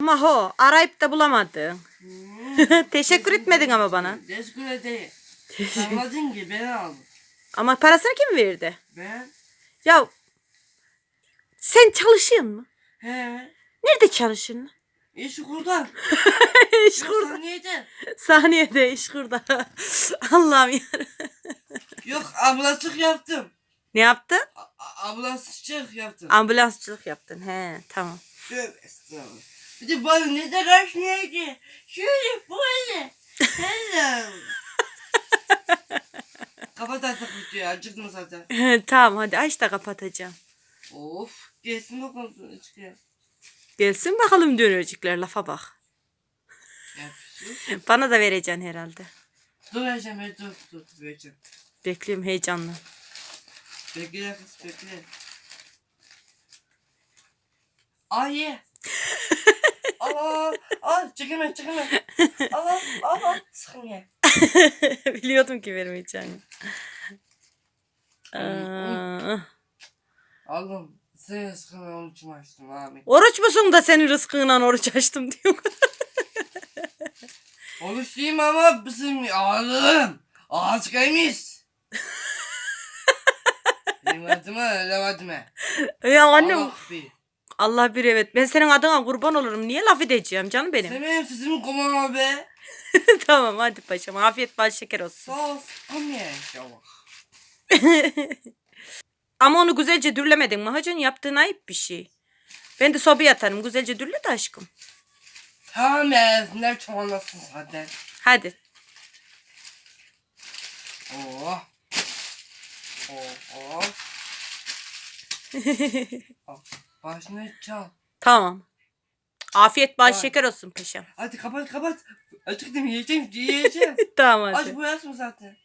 Ama ho arayıp da bulamadın. Teşekkür etmedin ama bana. Teşekkür ederim. Anladın ki ben aldım. Ama parasını kim verdi? Ben? Ya sen çalışıyorsun mu? He. Nerede çalışıyorsun? İş kurdan. iş kurda. Saniyede. Saniyede iş kurda. Allah'ım ya. Yok ablasık yaptım. Ne yaptın? A- a- ablasık yaptım. Ambulansçılık yaptın. He tamam. Tövbe estağfurullah. De bana ne de karşıydı. Şöyle böyle. Hello. Kapat artık videoyu. Acıktım zaten. tamam hadi aç da kapatacağım. Of. Gelsin bakalım. Çıkıyor. Gelsin bakalım dönürcükler lafa bak. Yapıyorsun. Bana da vereceksin herhalde. Dur vereceğim. ben dur. dur, Vereceğim. Bekliyorum heyecanla. Bekle kız bekle. Ay ye. Al çekilme çekilme. Al al al al sıkın ye. Biliyordum ki vermeyeceğini. Aa, Aldım. Senin sıkın onu için açtım abi. oruç musun da senin rızkından oruç açtım diyor. Konuşayım ama bizim ağzım. Ağız kaymış. Benim adıma öyle adıma. ya annem Allah bir. Allah bir evet. Ben senin adına kurban olurum. Niye laf edeceğim canım benim? Sen benim sesimi kovama be. tamam hadi paşam. Afiyet bal şeker olsun. Sağ ol. İnşallah. Ama onu güzelce dürlemedin mi hacın? Yaptığın ayıp bir şey. Ben de sobaya atarım. Güzelce dürle de aşkım. Tamam ya. Ne çoğalasın zaten. Hadi. Oh. Oh oh. Al, Başını çal. Tamam. Afiyet bal Tamam. şeker olsun paşam. Hadi kapat kapat. Acıktım yiyeceğim yiyeceğim. tamam hadi. Aç bu zaten.